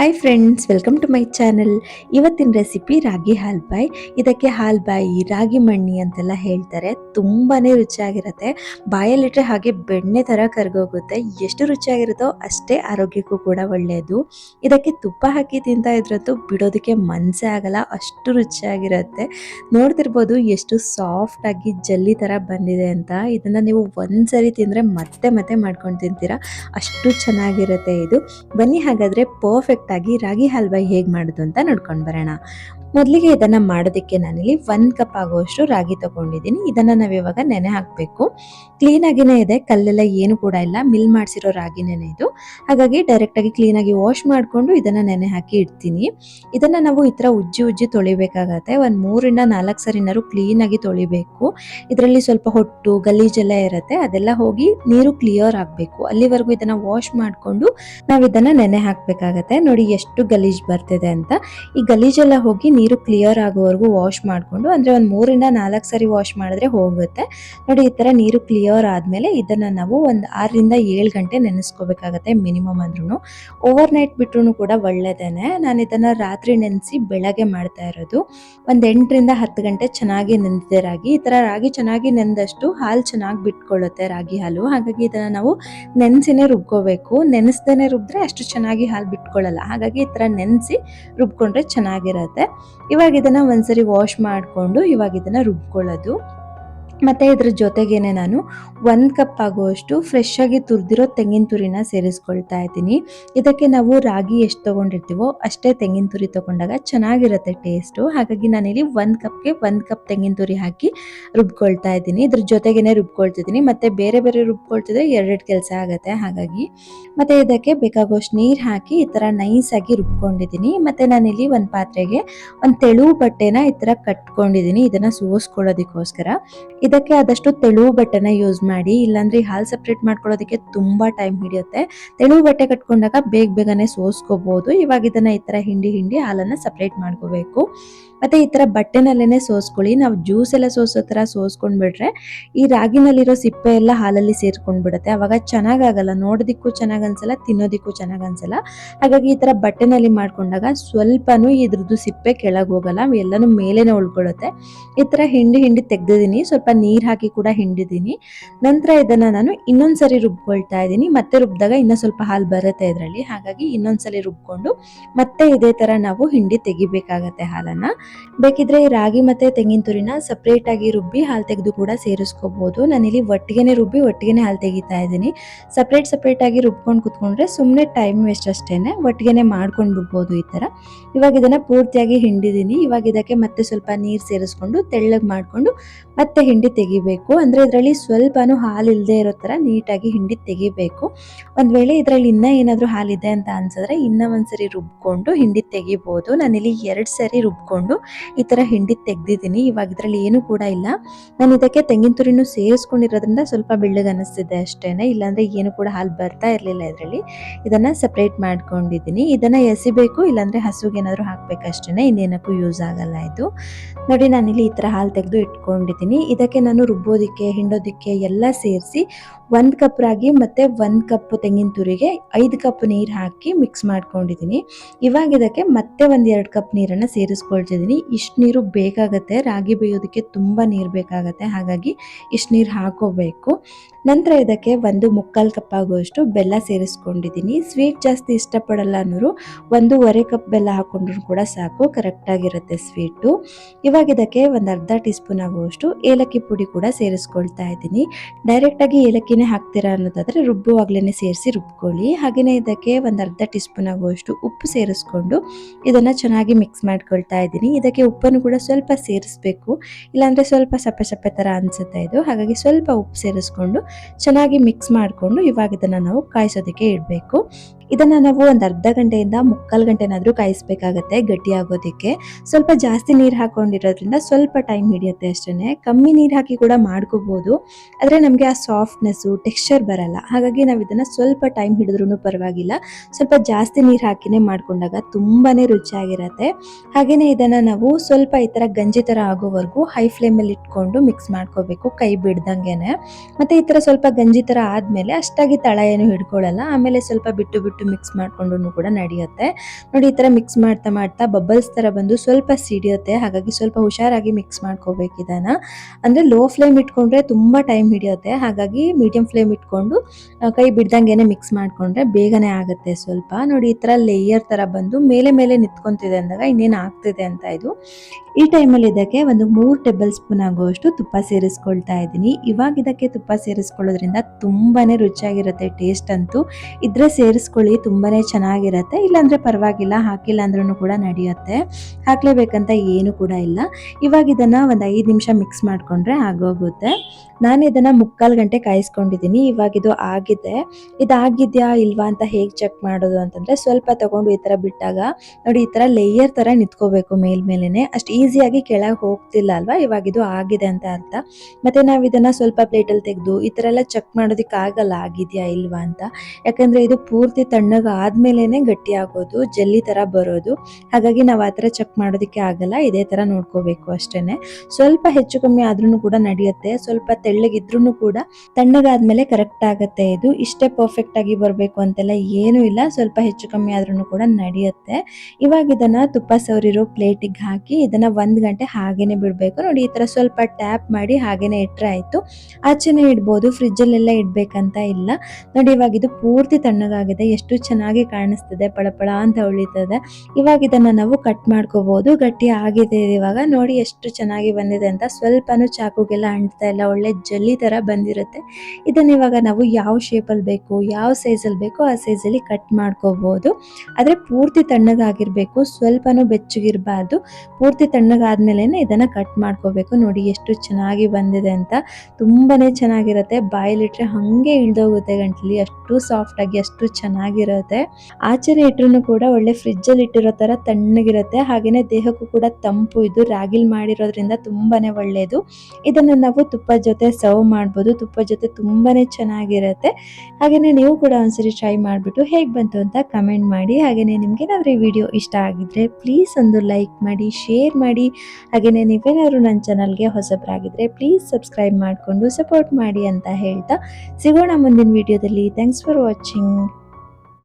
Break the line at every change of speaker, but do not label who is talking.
Hi friends welcome to my channel ಇವತ್ತಿನ recipe ragi halbai ಇದಕ್ಕೆ ಹಾಲ್ಬಾಯಿ ರಾಗಿ ಮಣ್ಣಿ ಅಂತೆಲ್ಲ ಹೇಳ್ತಾರೆ. ತುಂಬಾನೇ ರುಚಿಯಾಗಿರುತ್ತೆ. ಬಾಯಲ್ಲಿಟ್ರೆ ಹಾಗೆ ಬೆಣ್ಣೆ ಥರ ಕರ್ಗೋಗುತ್ತೆ. ಎಷ್ಟು ರುಚಿಯಾಗಿರುತ್ತೋ ಅಷ್ಟೇ ಆರೋಗ್ಯಕ್ಕೂ ಕೂಡ ಒಳ್ಳೆಯದು ಇದಕ್ಕೆ ತುಪ್ಪ ಹಾಕಿ ತಿಂತಾ ಇದ್ರಂತೂ ಬಿಡೋದಕ್ಕೆ ಮನಸ್ಸೇ ಆಗಲ್ಲ. ಅಷ್ಟು ರುಚಿಯಾಗಿರುತ್ತೆ. ನೋಡ್ತಿರ್ಬೋದು ಎಷ್ಟು ಸಾಫ್ಟಾಗಿ ಜಲ್ಲಿ ಥರ ಬಂದಿದೆ ಅಂತ. ಇದನ್ನ ನೀವು ಒಂದ್ಸರಿ ತಿಂದರೆ ಮತ್ತೆ ಮತ್ತೆ ಮಾಡ್ಕೊಂಡು ತಿಂತೀರಾ. ಅಷ್ಟು ಚೆನ್ನಾಗಿರುತ್ತೆ ಇದು. ಬನ್ನಿ ಹಾಗಾದ್ರೆ ಪರ್ಫೆಕ್ಟ್ ಆಗಿ ರಾಗಿ ಹಲ್ವಾ ಹೇಗೆ ಮಾಡೋದು ಅಂತ ನೋಡ್ಕೊಂಡು ಬರೋಣ. ಮೊದಲಿಗೆ ಇದನ್ನ ಮಾಡೋದಕ್ಕೆ ನಾನಿಲ್ಲಿ ಒನ್ ಕಪ್ ಆಗುವಷ್ಟು ರಾಗಿ ತಗೊಂಡಿದ್ದೀನಿ. ಇದನ್ನ ನಾವ್ ಇವಾಗ ನೆನೆ ಹಾಕ್ಬೇಕು. ಕ್ಲೀನ್ ಆಗಿನೇ ಇದೆ. ಕಲ್ಲೆಲ್ಲ ಏನು ಕೂಡ ಇಲ್ಲ. ಮಿಲ್ ಮಾಡಿಸಿರೋ ರಾಗಿನೇ ಇದು. ಹಾಗಾಗಿ ಡೈರೆಕ್ಟ್ ಆಗಿ ಕ್ಲೀನ್ ಆಗಿ ವಾಶ್ ಮಾಡ್ಕೊಂಡು ಇದನ್ನ ನೆನೆ ಹಾಕಿ ಇಡ್ತೀನಿ. ಇದನ್ನ ನಾವು ಈ ತರ ಉಜ್ಜಿ ಉಜ್ಜಿ ತೊಳಿಬೇಕಾಗತ್ತೆ. ಒಂದ್ ಮೂರಿಂದ ನಾಲ್ಕು ಸರಿನಾರು ಕ್ಲೀನ್ ಆಗಿ ತೊಳಿಬೇಕು. ಇದರಲ್ಲಿ ಸ್ವಲ್ಪ ಹೊಟ್ಟು ಗಲೀಜೆಲ್ಲ ಇರುತ್ತೆ. ಅದೆಲ್ಲ ಹೋಗಿ ನೀರು ಕ್ಲಿಯರ್ ಆಗ್ಬೇಕು. ಅಲ್ಲಿವರೆಗೂ ಇದನ್ನ ವಾಶ್ ಮಾಡಿಕೊಂಡು ನಾವ್ ಇದನ್ನ ನೆನೆ ಹಾಕ್ಬೇಕಾಗತ್ತೆ. ನೋಡಿ ಎಷ್ಟು ಗಲೀಜ್ ಬರ್ತಿದೆ ಅಂತ. ಈ ಗಲೀಜೆಲ್ಲ ಹೋಗಿ ನೀರು ಕ್ಲಿಯರ್ ಆಗೋವರೆಗೂ ವಾಶ್ ಮಾಡಿಕೊಂಡು, ಅಂದರೆ ಒಂದು ಮೂರಿಂದ ನಾಲ್ಕು ಸರಿ ವಾಶ್ ಮಾಡಿದ್ರೆ ಹೋಗುತ್ತೆ. ನೋಡಿ, ಈ ತರ ನೀರು ಕ್ಲಿಯರ್ ಆದಮೇಲೆ ಇದನ್ನ ನಾವು ಒಂದು ಆರರಿಂದ ಏಳು ಗಂಟೆ ನೆನೆಸ್ಕೋಬೇಕಾಗತ್ತೆ ಮಿನಿಮಮ್ ಅಂದ್ರೂ ಓವರ್ ನೈಟ್ ಬಿಟ್ರು ಕೂಡ ಒಳ್ಳೇದೇನೆ. ನಾನು ಇದನ್ನ ರಾತ್ರಿ ನೆನೆಸಿ ಬೆಳಗ್ಗೆ ಮಾಡ್ತಾ ಇರೋದು. ಒಂದು ಎಂಟರಿಂದ ಹತ್ತು ಗಂಟೆ ಚೆನ್ನಾಗಿ ನೆನೆದಿದೆ ರಾಗಿ. ಈ ಥರ ರಾಗಿ ಚೆನ್ನಾಗಿ ನೆಂದಷ್ಟು ಹಾಲು ಚೆನ್ನಾಗಿ ಬಿಟ್ಕೊಳ್ಳುತ್ತೆ ರಾಗಿ ಹಾಲು. ಹಾಗಾಗಿ ಇದನ್ನ ನಾವು ನೆನೆಸಿನೇ ರುಬ್ಕೋಬೇಕು. ನೆನೆಸ್ದೇ ರುಬ್ಬಿದ್ರೆ ಅಷ್ಟು ಚೆನ್ನಾಗಿ ಹಾಲು ಬಿಟ್ಕೊಳ್ಳಲ್ಲ. ಹಾಗಾಗಿ ಈ ಥರ ನೆನೆಸಿ ರುಬ್ಕೊಂಡ್ರೆ ಚೆನ್ನಾಗಿರುತ್ತೆ. ಇವಾಗ ಇದನ್ನ ಒಂದ್ಸರಿ ವಾಶ್ ಮಾಡಿಕೊಂಡು ಇವಾಗ ಇದನ್ನ ರುಬ್ಕೊಳ್ಳೋದು. ಮತ್ತೆ ಇದ್ರ ಜೊತೆಗೇನೆ ನಾನು ಒಂದು ಕಪ್ ಆಗುವಷ್ಟು ಫ್ರೆಶ್ ಆಗಿ ತುರಿದಿರೋ ತೆಂಗಿನ ತುರಿನ ಸೇರಿಸ್ಕೊಳ್ತಾ ಇದ್ದೀನಿ. ಇದಕ್ಕೆ ನಾವು ರಾಗಿ ಎಷ್ಟು ತೊಗೊಂಡಿರ್ತೀವೋ ಅಷ್ಟೇ ತೆಂಗಿನ ತುರಿ ತೊಗೊಂಡಾಗ ಚೆನ್ನಾಗಿರುತ್ತೆ ಟೇಸ್ಟು ಹಾಗಾಗಿ ನಾನಿಲ್ಲಿ ಒಂದು ಕಪ್ಗೆ ಒಂದು ಕಪ್ ತೆಂಗಿನ ತುರಿ ಹಾಕಿ ರುಬ್ಕೊಳ್ತಾ ಇದ್ದೀನಿ. ಇದ್ರ ಜೊತೆಗೇನೆ ರುಬ್ಕೊಳ್ತಿದ್ದೀನಿ. ಮತ್ತೆ ಬೇರೆ ಬೇರೆ ರುಬ್ಕೊಳ್ತಿದ್ರೆ ಎರಡೆರಡು ಕೆಲಸ ಆಗುತ್ತೆ. ಹಾಗಾಗಿ ಮತ್ತೆ ಇದಕ್ಕೆ ಬೇಕಾಗುವಷ್ಟು ನೀರು ಹಾಕಿ ಈ ಥರ ನೈಸಾಗಿ ರುಬ್ಕೊಂಡಿದ್ದೀನಿ. ಮತ್ತೆ ನಾನಿಲ್ಲಿ ಒಂದು ಪಾತ್ರೆಗೆ ಒಂದು ತೆಳು ಬಟ್ಟೆನ ಈ ಥರ ಕಟ್ಕೊಂಡಿದ್ದೀನಿ. ಇದನ್ನು ಸೋಸ್ಕೊಳ್ಳೋದಕ್ಕೋಸ್ಕರ. ಇದಕ್ಕೆ ಆದಷ್ಟು ತೆಳು ಬಟ್ಟೆನ ಯೂಸ್ ಮಾಡಿ, ಇಲ್ಲಾಂದ್ರೆ ಹಾಲು ಸಪ್ರೇಟ್ ಮಾಡ್ಕೊಳ್ಳೋದಕ್ಕೆ ತುಂಬಾ ಟೈಮ್ ಹಿಡಿಯುತ್ತೆ. ತೆಳು ಬಟ್ಟೆ ಕಟ್ಕೊಂಡಾಗ ಬೇಗ ಬೇಗನೆ ಸೋಸ್ಕೋಬಹುದು ಇವಾಗ ಇದನ್ನ ಈ ತರ ಹಿಂಡಿ ಹಿಂಡಿ ಹಾಲನ್ನ ಸಪ್ರೇಟ್ ಮಾಡ್ಕೋಬೇಕು. ಮತ್ತೆ ಈ ತರ ಬಟ್ಟೆನಲ್ಲೇನೆ ಸೋಸ್ಕೊಳ್ಳಿ. ನಾವು ಜ್ಯೂಸ್ ಎಲ್ಲ ಸೋಸೋ ತರ ಸೋಸ್ಕೊಂಡ್ಬಿಟ್ರೆ ಈ ರಾಗಿನಲ್ಲಿರೋ ಸಿಪ್ಪೆ ಎಲ್ಲ ಹಾಲಲ್ಲಿ ಸೇರ್ಕೊಂಡ್ ಬಿಡುತ್ತೆ ಅವಾಗ ಚೆನ್ನಾಗಾಗಲ್ಲ. ನೋಡೋದಿಕ್ಕೂ ಚೆನ್ನಾಗ್ ಅನ್ಸಲ್ಲ ತಿನ್ನೋದಿಕ್ಕೂ ಚೆನ್ನಾಗ್ ಅನ್ಸಲ್ಲ ಹಾಗಾಗಿ ಈ ತರ ಬಟ್ಟೆನಲ್ಲಿ ಮಾಡ್ಕೊಂಡಾಗ ಸ್ವಲ್ಪನೂ ಇದ್ರದ್ದು ಸಿಪ್ಪೆ ಕೆಳಗೆ ಹೋಗಲ್ಲ. ಎಲ್ಲಾನು ಮೇಲೇನೆ ಉಳ್ಕೊಳ್ಳುತ್ತೆ. ಈ ತರ ಹಿಂಡಿ ಹಿಂಡಿ ತೆಗ್ದಿದ್ದೀನಿ. ಸ್ವಲ್ಪ ನೀರ್ ಹಾಕಿ ಕೂಡ ಹಿಂಡಿದ್ದೀನಿ. ನಂತರ ಇದನ್ನ ನಾನು ಇನ್ನೊಂದ್ಸರಿ ರುಬ್ಕೊಳ್ತಾ ಇದ್ದೀನಿ. ಮತ್ತೆ ರುಬ್ಬಿದಾಗ ಇನ್ನೂ ಸ್ವಲ್ಪ ಹಾಲು ಬರುತ್ತೆ ಇದರಲ್ಲಿ. ಹಾಗಾಗಿ ಇನ್ನೊಂದ್ಸಲಿ ರುಬ್ಕೊಂಡು ಮತ್ತೆ ಇದೇ ತರ ನಾವು ಹಿಂಡಿ ತೆಗಿಬೇಕಾಗತ್ತೆ ಹಾಲನ್ನ. ಬೇಕಿದ್ರೆ ರಾಗಿ ಮತ್ತೆ ತೆಂಗಿನ ತುರಿನ ಸಪ್ರೇಟ್ ಆಗಿ ರುಬ್ಬಿ ಹಾಲು ತೆಗೆದು ಕೂಡ ಸೇರಿಸ್ಕೋಬಹುದು ನಾನಿಲ್ಲಿ ಒಟ್ಟಿಗೆನೆ ರುಬ್ಬಿ ಒಟ್ಟಿಗೆನೆ ಹಾಲು ತೆಗಿತಾ ಇದ್ದೀನಿ. ಸಪ್ರೇಟ್ ಆಗಿ ರುಬ್ಕೊಂಡು ಕುತ್ಕೊಂಡ್ರೆ ಸುಮ್ಮನೆ ಟೈಮ್ ವೇಸ್ಟ್ ಅಷ್ಟೇನೆ. ಒಟ್ಟಿಗೆನೆ ಮಾಡ್ಕೊಂಡು ಬಿಡ್ಬೋದು ಈ ತರ ಇವಾಗ ಇದನ್ನ ಪೂರ್ತಿಯಾಗಿ ಹಿಂಡಿದ್ದೀನಿ ಇವಾಗ ಇದಕ್ಕೆ ಮತ್ತೆ ಸ್ವಲ್ಪ ನೀರು ಸೇರಿಸ್ಕೊಂಡು ತೆಳ್ಳಗೆ ಮಾಡ್ಕೊಂಡು ಮತ್ತೆ ಹಿಂಡಿ ತೆಗಿಬೇಕು. ಅಂದ್ರೆ ಇದರಲ್ಲಿ ಸ್ವಲ್ಪನೂ ಹಾಲು ಇಲ್ಲದೆ ಇರೋ ತರ ನೀಟಾಗಿ ಹಿಂಡಿ ತೆಗಿಬೇಕು. ಒಂದು ವೇಳೆ ಇದರಲ್ಲಿ ಇನ್ನ ಏನಾದರೂ ಹಾಲಿದೆ ಅಂತ ಅನ್ಸಿದ್ರೆ ಇನ್ನ ಒಂದ್ಸರಿ ರುಬ್ಕೊಂಡು ಹಿಂಡಿ ತೆಗಿಬೋದು. ನಾನಿಲ್ಲಿ ಎರಡು ಸರಿ ರುಬ್ಕೊಂಡು ಈ ತರ ಹಿಂಡಿ ತೆಗ್ದಿದ್ದೀನಿ. ಇವಾಗ ಇದರಲ್ಲಿ ಏನು ಕೂಡ ಇಲ್ಲ. ನಾನು ಇದಕ್ಕೆ ತೆಂಗಿನ ತುರಿನೂ ಸೇರಿಸ್ಕೊಂಡಿರೋದ್ರಿಂದ ಸ್ವಲ್ಪ ಬೆಳ್ಳಗೆ ಅನಿಸ್ತಿದೆ ಅಷ್ಟೇನೆ. ಇಲ್ಲಾಂದ್ರೆ ಏನು ಕೂಡ ಹಾಲು ಬರ್ತಾ ಇರ್ಲಿಲ್ಲ ಇದರಲ್ಲಿ. ಇದನ್ನ ಸಪ್ರೇಟ್ ಮಾಡ್ಕೊಂಡಿದ್ದೀನಿ. ಇದನ್ನ ಎಸಿಬೇಕು, ಇಲ್ಲಾಂದ್ರೆ ಹಸುಗೆ ಏನಾದ್ರು ಹಾಕ್ಬೇಕಷ್ಟೇನೆ ಇನ್ನೇನಕ್ಕೂ ಯೂಸ್ ಆಗಲ್ಲ ಇದು. ನೋಡಿ, ನಾನಿಲ್ಲಿ ಈ ತರ ಹಾಲು ತೆಗೆದು ಇಟ್ಕೊಂಡಿದ್ದೀನಿ. ಇದಕ್ಕೆ ನಾನು ರುಬ್ಬೋದಿಕ್ಕೆ, ಹಿಂಡೋದಿಕ್ಕೆ ಎಲ್ಲ ಸೇರಿಸಿ ಒಂದು ಕಪ್ ರಾಗಿ ಮತ್ತೆ ಒಂದು ಕಪ್ ತೆಂಗಿನ ತುರಿಗೆ, ಐದು ಕಪ್ ನೀರು ಹಾಕಿ ಮಿಕ್ಸ್ ಮಾಡ್ಕೊಂಡಿದ್ದೀನಿ. ಇವಾಗ ಇದಕ್ಕೆ ಮತ್ತೆ ಒಂದು ಎರಡು ಕಪ್ ನೀರನ್ನು ಸೇರಿಸ್ಕೊಳ್ತಿದ್ದೀನಿ. ಇಷ್ಟು ನೀರು ಬೇಕಾಗತ್ತೆ ರಾಗಿ ಬೇಯೋದಕ್ಕೆ ತುಂಬ ನೀರು ಬೇಕಾಗತ್ತೆ. ಹಾಗಾಗಿ ಇಷ್ಟು ನೀರು ಹಾಕೋಬೇಕು. ನಂತರ ಇದಕ್ಕೆ ಒಂದು ಮುಕ್ಕಾಲು ಕಪ್ ಆಗುವಷ್ಟು ಬೆಲ್ಲ ಸೇರಿಸ್ಕೊಂಡಿದ್ದೀನಿ. ಸ್ವೀಟ್ ಜಾಸ್ತಿ ಇಷ್ಟಪಡಲ್ಲ ಅನ್ನೋರು ಒಂದೂವರೆ ಕಪ್ ಬೆಲ್ಲ ಹಾಕೊಂಡ್ರು ಕೂಡ ಸಾಕು ಕರೆಕ್ಟಾಗಿರುತ್ತೆ ಸ್ವೀಟು ಇವಾಗ ಇದಕ್ಕೆ ಒಂದು ಅರ್ಧ ಟೀ ಸ್ಪೂನ್ ಆಗುವಷ್ಟು ಏಲಕ್ಕಿ ಪುಡಿ ಕೂಡ ಸೇರಿಸ್ಕೊಳ್ತಾ ಇದ್ದೀನಿ. ಡೈರೆಕ್ಟಾಗಿ ಏಲಕ್ಕಿನೇ ಹಾಕ್ತೀರಾ ಅನ್ನೋದಾದರೆ ರುಬ್ಬುವಾಗ್ಲೇ ಸೇರಿಸಿ ರುಬ್ಕೊಳ್ಳಿ. ಹಾಗೆಯೇ ಇದಕ್ಕೆ ಒಂದು ಅರ್ಧ ಟೀ ಸ್ಪೂನ್ ಆಗುವಷ್ಟು ಉಪ್ಪು ಸೇರಿಸ್ಕೊಂಡು ಇದನ್ನು ಚೆನ್ನಾಗಿ ಮಿಕ್ಸ್ ಮಾಡ್ಕೊಳ್ತಾ ಇದ್ದೀನಿ. ಇದಕ್ಕೆ ಉಪ್ಪನ್ನು ಕೂಡ ಸ್ವಲ್ಪ ಸೇರಿಸ್ಬೇಕು. ಇಲ್ಲಾಂದರೆ ಸ್ವಲ್ಪ ಸಪ್ಪೆ ಸಪ್ಪೆ ಥರ ಅನಿಸುತ್ತೆ ಇದು. ಹಾಗಾಗಿ ಸ್ವಲ್ಪ ಉಪ್ಪು ಸೇರಿಸ್ಕೊಂಡು ಚೆನ್ನಾಗಿ ಮಿಕ್ಸ್ ಮಾಡಿಕೊಂಡು ಇವಾಗ ಇದನ್ನ ನಾವು ಕಾಯಿಸೋದಕ್ಕೆ ಇಡಬೇಕು. ಇದನ್ನ ನಾವು ಒಂದು ಅರ್ಧ ಗಂಟೆಯಿಂದ ಮುಕ್ಕಾಲು ಗಂಟೆನಾದರೂ ಕಾಯಿಸಬೇಕಾಗತ್ತೆ ಗಟ್ಟಿ ಆಗೋದಕ್ಕೆ ಸ್ವಲ್ಪ ಜಾಸ್ತಿ ನೀರು ಹಾಕೊಂಡಿರೋದ್ರಿಂದ ಸ್ವಲ್ಪ ಟೈಮ್ ಹಿಡಿಯುತ್ತೆ ಅಷ್ಟೇ ಕಮ್ಮಿ ನೀರು ಹಾಕಿ ಕೂಡ ಮಾಡ್ಕೋಬೋದು. ಆದರೆ ನಮಗೆ ಆ ಸಾಫ್ಟ್ನೆಸ್ಸು ಟೆಕ್ಸ್ಚರ್ ಬರಲ್ಲ. ಹಾಗಾಗಿ ನಾವು ಇದನ್ನ ಸ್ವಲ್ಪ ಟೈಮ್ ಹಿಡಿದ್ರೂ ಪರವಾಗಿಲ್ಲ. ಸ್ವಲ್ಪ ಜಾಸ್ತಿ ನೀರು ಹಾಕಿನೇ ಮಾಡ್ಕೊಂಡಾಗ ತುಂಬಾನೇ ರುಚಿಯಾಗಿರತ್ತೆ. ಹಾಗೆಯೇ ಇದನ್ನ ನಾವು ಸ್ವಲ್ಪ ಈ ತರ ಗಂಜಿ ತರ ಆಗೋವರೆಗೂ ಹೈ ಫ್ಲೇಮಲ್ಲಿ ಇಟ್ಕೊಂಡು ಮಿಕ್ಸ್ ಮಾಡ್ಕೋಬೇಕು ಕೈ ಬಿಡ್ದಂಗೆ ಮತ್ತೆ ಈ ತರ ಸ್ವಲ್ಪ ಗಂಜಿ ಥರ ಆದಮೇಲೆ ಅಷ್ಟಾಗಿ ತಳ ಏನು ಹಿಡ್ಕೊಳ್ಳಲ್ಲ ಆಮೇಲೆ ಸ್ವಲ್ಪ ಬಿಟ್ಟು ಬಿಟ್ಟು ಮಿಕ್ಸ್ ಮಾಡಿಕೊಂಡು ಕೂಡ ನಡೆಯುತ್ತೆ. ನೋಡಿ ಈ ಥರ ಮಿಕ್ಸ್ ಮಾಡ್ತಾ ಮಾಡ್ತಾ ಬಬಲ್ಸ್ ಥರ ಬಂದು ಸ್ವಲ್ಪ ಸಿಡಿಯುತ್ತೆ. ಹಾಗಾಗಿ ಸ್ವಲ್ಪ ಹುಷಾರಾಗಿ ಮಿಕ್ಸ್ ಮಾಡ್ಕೋಬೇಕಿದಾನ ಅಂದರೆ ಲೋ ಫ್ಲೇಮ್ ಇಟ್ಕೊಂಡ್ರೆ ತುಂಬ ಟೈಮ್ ಹಿಡಿಯುತ್ತೆ. ಹಾಗಾಗಿ ಮೀಡಿಯಂ ಫ್ಲೇಮ್ ಇಟ್ಕೊಂಡು ಕೈ ಬಿಡ್ದಂಗೆನೆ ಮಿಕ್ಸ್ ಮಾಡ್ಕೊಂಡ್ರೆ ಬೇಗನೆ ಆಗುತ್ತೆ ಸ್ವಲ್ಪ. ನೋಡಿ ಈ ಥರ ಲೇಯರ್ ಥರ ಬಂದು ಮೇಲೆ ಮೇಲೆ ನಿಂತ್ಕೊಂತಿದೆ ಅಂದಾಗ ಇನ್ನೇನು ಆಗ್ತಿದೆ ಅಂತ ಇದು. ಈ ಟೈಮಲ್ಲಿ ಇದಕ್ಕೆ ಒಂದು ಮೂರು ಟೇಬಲ್ ಸ್ಪೂನ್ ಆಗುವಷ್ಟು ತುಪ್ಪ ಸೇರಿಸ್ಕೊಳ್ತಾ ಇದ್ದೀನಿ. ಇವಾಗ ಇದಕ್ಕೆ ತುಪ್ಪ ಸೇರಿಸ್ಕೊಳ್ಳೋದ್ರಿಂದ ತುಂಬಾನೇ ರುಚಿಯಾಗಿರುತ್ತೆ ಟೇಸ್ಟ್ ಅಂತೂ. ಇದ್ರೆ ಸೇರಿಸ್ಕೊಳ್ಳಿ, ತುಂಬಾನೇ ಚೆನ್ನಾಗಿರುತ್ತೆ. ಇಲ್ಲಾಂದ್ರೆ ಪರವಾಗಿಲ್ಲ, ಹಾಕಿಲ್ಲ ಅಂದ್ರೂ ಕೂಡ ನಡೆಯುತ್ತೆ. ಹಾಕ್ಲೇಬೇಕಂತ ಏನು ಕೂಡ ಇಲ್ಲ. ಇವಾಗ ಇದನ್ನ ಒಂದು ಐದು ನಿಮಿಷ ಮಿಕ್ಸ್ ಮಾಡ್ಕೊಂಡ್ರೆ ಆಗೋಗುತ್ತೆ. ನಾನು ಇದನ್ನ ಮುಕ್ಕಾಲು ಗಂಟೆ ಕಾಯಿಸ್ಕೊಂಡಿದ್ದೀನಿ. ಇವಾಗ ಇದು ಆಗಿದೆ. ಇದಾಗಿದೆಯಾ ಇಲ್ವಾ ಅಂತ ಹೇಗೆ ಚೆಕ್ ಮಾಡೋದು ಅಂತಂದ್ರೆ ಸ್ವಲ್ಪ ತಗೊಂಡು ಈ ತರ ಬಿಟ್ಟಾಗ, ನೋಡಿ ಈ ತರ ಲೇಯರ್ ತರ ನಿಂತ್ಕೋಬೇಕು ಮೇಲ್ಮೇಲೆ ಅಷ್ಟು ಈಸಿಯಾಗಿ ಕೆಳಗೆ ಹೋಗ್ತಿಲ್ಲ ಅಲ್ವಾ? ಇವಾಗ ಇದು ಆಗಿದೆ ಅಂತ ಅರ್ಥ. ಮತ್ತೆ ನಾವು ಇದನ್ನ ಸ್ವಲ್ಪ ಪ್ಲೇಟಲ್ಲಿ ತೆಗೆದು ಈ ತರ ಎಲ್ಲ ಚೆಕ್ ಮಾಡೋದಕ್ಕೆ ಆಗಲ್ಲ, ಆಗಿದ್ಯಾ ಇಲ್ವಾ ಅಂತ. ಯಾಕಂದ್ರೆ ಇದು ಪೂರ್ತಿ ತಣ್ಣಗ್ ಆದ್ಮೇಲೆನೆ ಗಟ್ಟಿ ಆಗೋದು ಜಲ್ಲಿ ತರ ಬರೋದು. ಹಾಗಾಗಿ ನಾವು ಆ ತರ ಚೆಕ್ ಮಾಡೋದಕ್ಕೆ ಆಗಲ್ಲ, ಇದೇ ತರ ನೋಡ್ಕೋಬೇಕು ಅಷ್ಟೇನೆ. ಸ್ವಲ್ಪ ಹೆಚ್ಚು ಕಮ್ಮಿ ಆದ್ರೂ ಕೂಡ ನಡೆಯುತ್ತೆ, ಸ್ವಲ್ಪ ತೆಳ್ಳಗಿದ್ರೂ ಕೂಡ ತಣ್ಣಗಾದ್ಮೇಲೆ ಕರೆಕ್ಟ್ ಆಗುತ್ತೆ ಇದು. ಇಷ್ಟೇ ಪರ್ಫೆಕ್ಟ್ ಆಗಿ ಬರಬೇಕು ಅಂತೆಲ್ಲ ಏನೂ ಇಲ್ಲ, ಸ್ವಲ್ಪ ಹೆಚ್ಚು ಕಮ್ಮಿ ಆದ್ರೂ ಕೂಡ ನಡೆಯುತ್ತೆ. ಇವಾಗ ಇದನ್ನ ತುಪ್ಪ ಸವರಿರೋ ಪ್ಲೇಟಿಗೆ ಹಾಕಿ ಇದನ್ನ ಒಂದ್ ಗಂಟೆ ಹಾಗೇನೆ ಬಿಡಬೇಕು. ನೋಡಿ, ಈ ತರ ಸ್ವಲ್ಪ ಟ್ಯಾಪ್ ಮಾಡಿ ಹಾಗೇನೆ ಇಟ್ರೆ ಆಯ್ತು. ಆಚೆನೆ ಇಡ್ಬೋದು ಫ್ರಿಜ್ಜಲ್ಲೆಲ್ಲ ಇಡಬೇಕಂತ ಇಲ್ಲ. ನೋಡಿ, ಇವಾಗ ಇದು ಪೂರ್ತಿ ತಣ್ಣಗಾಗಿದೆ. ಎಷ್ಟು ಚೆನ್ನಾಗಿ ಕಾಣಿಸ್ತಿದೆ. ಪಳಪಳ ಅಂತ ಉಳಿತದೆ. ಇವಾಗ ಇದನ್ನ ನಾವು ಕಟ್ ಮಾಡ್ಕೋಬಹುದು ಗಟ್ಟಿ ಆಗಿದೆ ಇದು ಇವಾಗ. ನೋಡಿ, ಎಷ್ಟು ಚೆನ್ನಾಗಿ ಬಂದಿದೆ ಅಂತ. ಸ್ವಲ್ಪನೂ ಚಾಕುಗೆಲ್ಲ ಅಂಟ್ತಾ ಇಲ್ಲ. ಒಳ್ಳೆ ಜಲ್ಲಿ ತರ ಬಂದಿರುತ್ತೆ. ಇದನ್ನ ಇವಾಗ ನಾವು ಯಾವ ಅಲ್ಲಿ ಬೇಕು, ಯಾವ ಸೈಜಲ್ಲಿ ಬೇಕೋ, ಆ ಸೈಜಲ್ಲಿ ಕಟ್ ಮಾಡ್ಕೋಬಹುದು ಆದ್ರೆ ಪೂರ್ತಿ ತಣ್ಣಗಾಗಿರ್ಬೇಕು. ಸ್ವಲ್ಪನೂ ಬೆಚ್ಚಗಿರಬಾರ್ದು. ಪೂರ್ತಿ ತಣ್ಣಗಾದ್ಮೇಲೆ ಇದನ್ನ ಕಟ್ ಮಾಡ್ಕೋಬೇಕು. ನೋಡಿ, ಎಷ್ಟು ಚೆನ್ನಾಗಿ ಬಂದಿದೆ ಅಂತ. ತುಂಬಾನೇ ಚೆನ್ನಾಗಿರುತ್ತೆ. ಬಾಯಲ್ಲಿಟ್ರೆ ಹಂಗೆ ಇಳ್ದೋಗುತ್ತೆ ಗಂಟ್ಲಿ. ಅಷ್ಟು ಸಾಫ್ಟ್ ಆಗಿ, ಅಷ್ಟು ಚೆನ್ನಾಗಿರುತ್ತೆ. ಆಚೆನೆ ಇಟ್ರು ಕೂಡ ಒಳ್ಳೆ ಫ್ರಿಜ್ ಅಲ್ಲಿ ಇಟ್ಟಿರೋ ತರ ತಣ್ಣಗಿರುತ್ತೆ. ಹಾಗೇನೆ ದೇಹಕ್ಕೂ ಕೂಡ ತಂಪು. ಇದು ರಾಗಿಲ್ ಮಾಡಿರೋದ್ರಿಂದ ತುಂಬಾನೇ ಒಳ್ಳೆಯದು ಇದನ್ನ ನಾವು ತುಪ್ಪದ ಜೊತೆ ಸರ್ವ್ ಮಾಡ್ಬೋದು. ತುಪ್ಪದ ಜೊತೆ ತುಂಬಾನೇ ಚೆನ್ನಾಗಿರುತ್ತೆ. ಹಾಗೇನೆ ನೀವು ಕೂಡ ಒಂದ್ಸರಿ ಟ್ರೈ ಮಾಡಿಬಿಟ್ಟು ಹೇಗೆ ಬಂತು ಅಂತ ಕಮೆಂಟ್ ಮಾಡಿ. ಹಾಗೇನೆ ನಿಮ್ಗೆ ಏನಾದರೂ ಈ ವಿಡಿಯೋ ಇಷ್ಟ ಆಗಿದ್ರೆ ಪ್ಲೀಸ್ ಒಂದು ಲೈಕ್ ಮಾಡಿ ಶೇರ್ ಮಾಡಿ. ಹಾಗೇನೆ ನೀವೇನಾದರೂ ನನ್ನ ಚಾನಲ್ಗೆ ಹೊಸಬರಾಗಿದ್ರೆ ಪ್ಲೀಸ್ ಸಬ್ಸ್ಕ್ರೈಬ್ ಮಾಡಿಕೊಂಡು ಸಪೋರ್ಟ್ ಮಾಡಿ ಹೇಳ್ತಾ ಸಿಗೋಣ ಮುಂದಿನ ವಿಡಿಯೋದಲ್ಲಿ. Thanks for watching